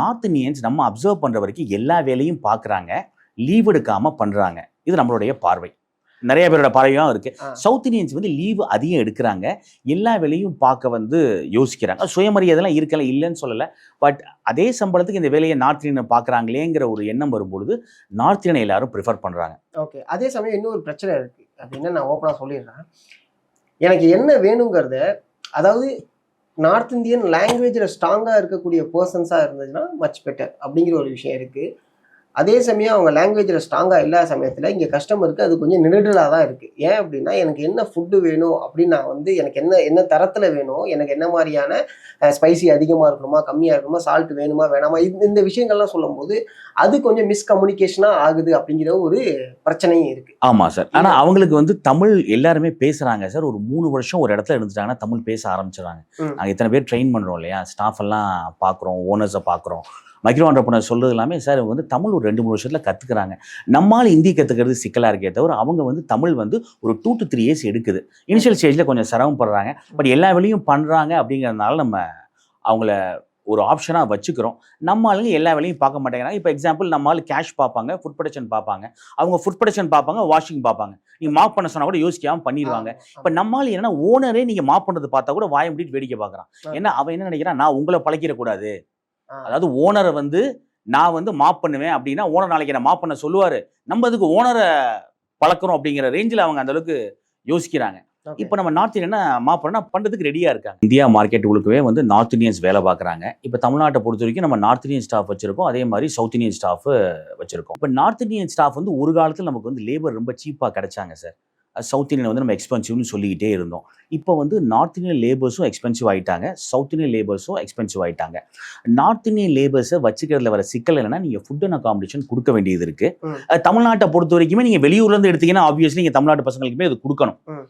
North Indians நம்ம observe பண்ணுற வரைக்கும் எல்லா வேலையும் பார்க்குறாங்க லீவ் எடுக்காமல் பண்ணுறாங்க இது நம்மளுடைய பார்வை. நிறைய பேரோட பார்வையும் இருக்கு. சவுத் இந்தியன்ஸ் வந்து லீவு அதிகம் எடுக்கிறாங்க. எல்லா வேலையும் பார்க்க வந்து யோசிக்கிறாங்க. சுயமரியாதைலாம் இருக்கல இல்லைன்னு சொல்லலை. பட் அதே சம்பளத்துக்கு இந்த வேலையை நார்த் இந்தியன் பார்க்குறாங்களேங்கிற ஒரு எண்ணம் வரும்பொழுது நார்த் இந்தியன் எல்லாரும் ப்ரிஃபர் பண்ணுறாங்க ஓகே அதே சமயம் இன்னொரு பிரச்சனை இருக்கு. அப்படின்னு நான் ஓப்பனாக சொல்லிடுறேன். எனக்கு என்ன வேணுங்கிறத அதாவது நார்த் இந்தியன் லாங்குவேஜில் ஸ்ட்ராங்காக இருக்கக்கூடிய பர்சன்ஸாக இருந்துச்சுன்னா மச் பெட்டர் அப்படிங்கிற ஒரு விஷயம் இருக்குது அதே சமயம் அவங்க லாங்குவேஜில் ஸ்ட்ராங்காக இல்லாத சமயத்தில் இங்கே கஸ்டமருக்கு அது கொஞ்சம் நெருடலாக தான் இருக்குது ஏன் அப்படின்னா எனக்கு என்ன ஃபுட்டு வேணும் அப்படின்னு நான் வந்து எனக்கு என்ன என்ன தரத்தில் வேணும் எனக்கு என்ன மாதிரியான ஸ்பைசி அதிகமாக இருக்கணுமா கம்மியாக இருக்கணுமா சால்ட் வேணுமா வேணாமா இந்த இந்த விஷயங்கள்லாம் சொல்லும்போது அது கொஞ்சம் மிஸ்கம்யூனிகேஷனாக ஆகுது அப்படிங்கிற ஒரு பிரச்சனையும் இருக்குது ஆமாம் சார். ஆனால் அவங்களுக்கு வந்து தமிழ் எல்லாருமே பேசுகிறாங்க சார். ஒரு மூணு வருஷம் ஒரு இடத்துல இருந்துட்டாங்கன்னா தமிழ் பேச ஆரம்பிச்சிடுறாங்க. நாங்கள் இத்தனை பேர் ட்ரெயின் பண்ணுறோம் இல்லையா? ஸ்டாஃப் எல்லாம் பார்க்குறோம் ஓனர்ஸை பார்க்குறோம் மைக்ரோ ஆண்டர்பனர் சொல்றது எல்லாமே சார் இவங்க வந்து தமிழ் ஒரு ரெண்டு மூணு வருஷத்தில் கற்றுக்குறாங்க நம்மால் ஹிந்தி கற்றுக்கிறது சிக்கலாக இருக்கே தவிர அவங்க வந்து தமிழ் வந்து ஒரு டூ டு த்ரீ இயர்ஸ் எடுக்குது. இனிஷியல் ஸ்டேஜில் கொஞ்சம் சிரமப்படுறாங்க. பட் எல்லா வேலையும் பண்ணுறாங்க அப்படிங்கிறதுனால நம்ம அவங்கள ஒரு ஆப்ஷனாக வச்சுக்கிறோம். நம்ம ஆளுங்க எல்லா வேலையும் பார்க்க மாட்டேங்கிறாங்க. இப்போ எக்ஸாம்பிள் நம்ம ஆள் கேஷ் பார்ப்பாங்க ஃபுட் ப்ரொடக்ஷன் பார்ப்பாங்க. அவங்க ஃபுட் ப்ரொடக்ஷன் பார்ப்பாங்க வாஷிங் பார்ப்பாங்க. நீ மாப் பண்ண சொன்னா கூட யோசிக்காம பண்ணிடுவாங்க. இப்போ நம்மால் என்னன்னா ஓனரே நீங்க மாப் பண்றது பார்த்தா கூட வாய முடிட்டு வேடிக்கை பார்க்கறான். ஏன்னா அவன் என்ன நினைக்கிறான்? நான் உங்களை பழக்கிடக்கூடாது. அதாவது ஓனரை வந்து நான் வந்து மாப் பண்ணுவேன் அப்படின்னா ஓனர் நாளைக்கு என்ன மாப் பண்ண சொல்லுவாரு. நம்ம அதுக்கு ஓனரை பழக்கிறோம் அப்படிங்கிற ரேஞ்சில் அவங்க அந்த அளவுக்கு யோசிக்கிறாங்க. இப்போ நம்ம நார்த் இந்தியன் மாப் பண்ணா பண்றதுக்கு ரெடியா இருக்காங்க. இந்தியா மார்க்கெட் உங்களுக்குவே வந்து நார்த் இந்தியன்ஸ் வேலை பார்க்குறாங்க. இப்போ தமிழ்நாட்டை பொறுத்த வரைக்கும் நம்ம நார்த் இந்தியன் ஸ்டாஃப் வச்சிருக்கோம். அதே மாதிரி சவுத் இந்தியன் ஸ்டாஃப் வச்சிருக்கோம். இப்போ நார்த் இந்தியன் ஸ்டாஃப் வந்து ஒரு காலத்தில் நமக்கு வந்து லேபர் ரொம்ப சீப்பாக கிடைச்சாங்க சார் சவுத் இந்தியன் வந்து நம்ம எக்ஸ்பென்சிவ்னு சொல்லிக்கிட்டே இருந்தோம். இப்போ வந்து நார்த் இந்தியன் லேபர்ஸும் எக்ஸ்பென்சிவ் ஆயிட்டாங்க. சவுத் இந்தியன் லேபர்ஸும் எக்ஸ்பென்சிவ் ஆயிட்டாங்க. நார்த் இந்தியன் லேபர்ஸை வச்சுக்கிறதுல வர சிக்கல் என்னன்னா நீங்கள் ஃபுட் அண்ட் அகாமடேஷன் கொடுக்க வேண்டியது இருக்கு. ம். அஹ் தமிழ்நாட்டை பொறுத்த வரைக்குமே நீங்கள் வெளியூர்லேருந்து எடுத்தீங்கன்னா ஆப்வியஸ்லி நீங்கள் தமிழ்நாட்டு பசங்களுக்குமே அது கொடுக்கணும்.